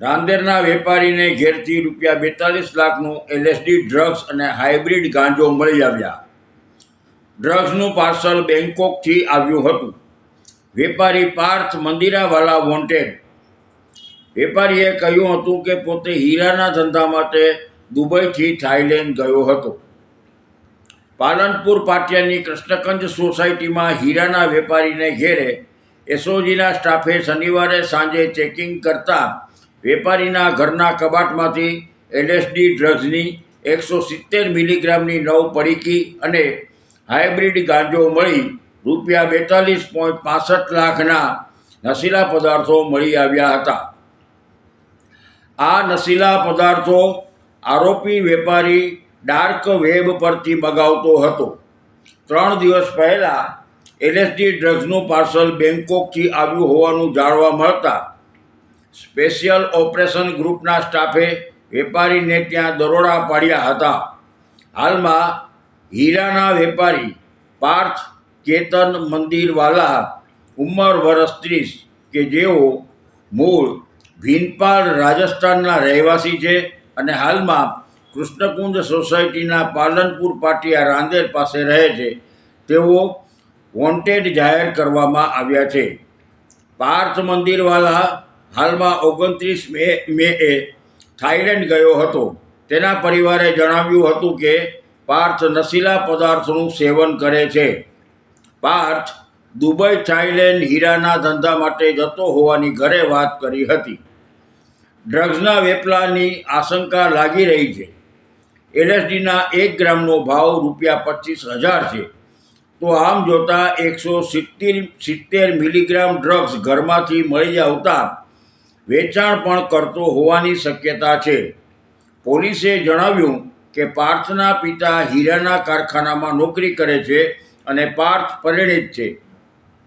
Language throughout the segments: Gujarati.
રાંદેરના વેપારીને ઘેરથી રૂપિયા બેતાલીસ લાખનું એલએસડી ડ્રગ્સ અને હાઇબ્રિડ ગાંજો મળી આવ્યા. ડ્રગ્સનું પાર્સલ બેંકોકથી આવ્યું હતું. વેપારી પાર્થ મંદિરાવાલા વોન્ટેડ વેપારીએ કહ્યું હતું કે પોતે હીરાના ધંધા માટે દુબઈથી થાઇલેન્ડ ગયો હતો. પાલનપુર પાટિયાની કૃષ્ણકંજ સોસાયટીમાં હીરાના વેપારીને ઘેરે એસઓજીના સ્ટાફે શનિવારે સાંજે ચેકિંગ કરતા વેપારીના ઘરના કબાટમાંથી એલએસડી ડ્રગ્સની એકસો સિત્તેર મિલીગ્રામની નવ પડીકી અને હાઇબ્રિડ ગાંજો મળી રૂપિયા બેતાલીસ પોઈન્ટ પાસઠ લાખના નશીલા પદાર્થો મળી આવ્યા હતા. આ નશીલા પદાર્થો આરોપી વેપારી ડાર્ક વેબ પરથી મગાવતો હતો. ત્રણ દિવસ પહેલાં એલએસડી ડ્રગ્સનું પાર્સલ બેંકોકથી આવ્યું હોવાનું જાણવા મળતા સ્પેશિયલ ઓપરેશન ગ્રુપના સ્ટાફે વેપારીને ત્યાં દરોડા પાડ્યા હતા. હાલમાં હીરાના વેપારી પાર્થ કેતન મંદિરવાલા, ઉંમર વર્ષ ત્રીસ, કે જેઓ મૂળ ભીનપાલ રાજસ્થાનના રહેવાસી છે અને હાલમાં કૃષ્ણકુંજ સોસાયટીના પાલનપુર પાટિયા રાંદેર પાસે રહે છે, તેઓ વોન્ટેડ જાહેર કરવામાં આવ્યા છે. પાર્થ મંદિરવાલા હાલમાં ઓગણત્રીસ મે મેએ થાઇલેન્ડ ગયો હતો. તેના પરિવારે જણાવ્યું હતું કે પાર્થ નશીલા પદાર્થોનું સેવન કરે છે. પાર્થ દુબઈ થાઇલેન્ડ હીરાના ધંધા માટે જતો હોવાની ઘરે વાત કરી હતી. ડ્રગ્સના વેપલાની આશંકા લાગી રહી છે. એલએસડીના એક ગ્રામનો ભાવ રૂપિયા પચીસ હજાર છે. તો આમ જોતાં એકસો સિત્તેર સિત્તેર મિલીગ્રામ ડ્રગ્સ ઘરમાંથી મળી આવતા વેચાણ પણ કરતો હોવાની શક્યતા છે. પોલીસે જણાવ્યું કે પાર્થના પિતા હીરાના કારખાનામાં નોકરી કરે છે અને પાર્થ પરિણિત છે.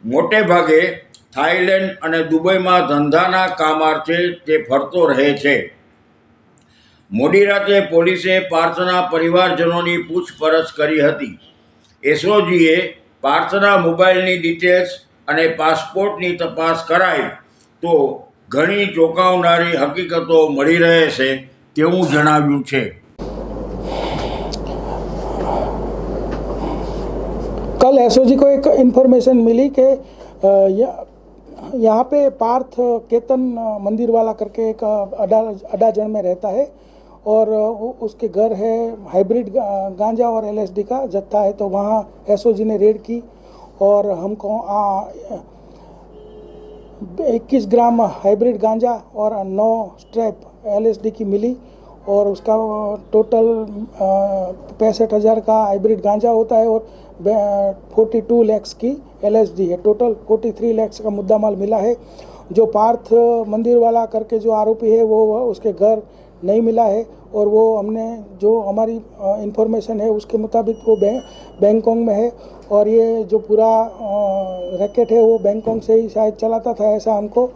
મોટે ભાગે થાઇલેન્ડ અને દુબઈમાં ધંધાના કામાર્થે તે ફરતો રહે છે. મોડી રાતે પોલીસે પાર્થના પરિવારજનોની પૂછપરછ કરી હતી. એસઓજીએ પાર્થના મોબાઈલની ડિટેલ્સ અને પાસપોર્ટની તપાસ કરાઈ તો ઘણી ચોંકાવનારી હકીકતો મળી રહે છે તેવું જણાવ્યું છે कल एसओजी को एक इन्फॉर्मेशन मिली कि अ, य- यहाँ पे पार्थ केतन अ, मंदिर वाला करके एक अ, अडा अडाजन में रहता है और अ, वो- उसके घर है हाइब्रिड गा- गांजा और एलएसडी का जत्था है तो वहाँ एसओजी ने रेड की और हमको इक्कीस ग्राम हाइब्रिड गांजा और नौ स्ट्रैप एलएसडी की मिली और उसका टोटल पैंसठ हज़ार का हाइब्रिड गांजा होता है और फोर्टी टू लैक्स की एलएसडी है। टोटल फोर्टी थ्री लैक्स का मुद्दा माल मिला है। जो पार्थ मंदिर वाला करके जो आरोपी है वो उसके घर नहीं मिला है। और वो हमने जो हमारी इंफॉर्मेशन है उसके मुताबिक वो बैंकॉक में है और ये जो पूरा रैकेट है वो बैंकॉक से ही शायद चलाता था ऐसा हमको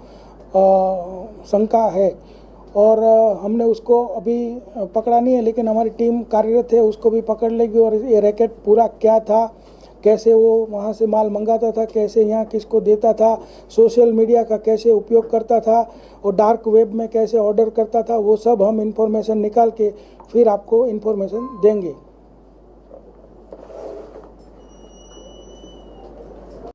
शंका है। और हमने उसको अभी पकड़ा नहीं है लेकिन हमारी टीम कार्यरत है उसको भी पकड़ लेगी और ये रैकेट पूरा क्या था कैसे वो वहाँ से माल मंगाता था, कैसे यहाँ किसको देता था, सोशल मीडिया का कैसे उपयोग करता था और डार्क वेब में कैसे ऑर्डर करता था, वो सब हम इंफॉर्मेशन निकाल के फिर आपको इन्फॉर्मेशन देंगे।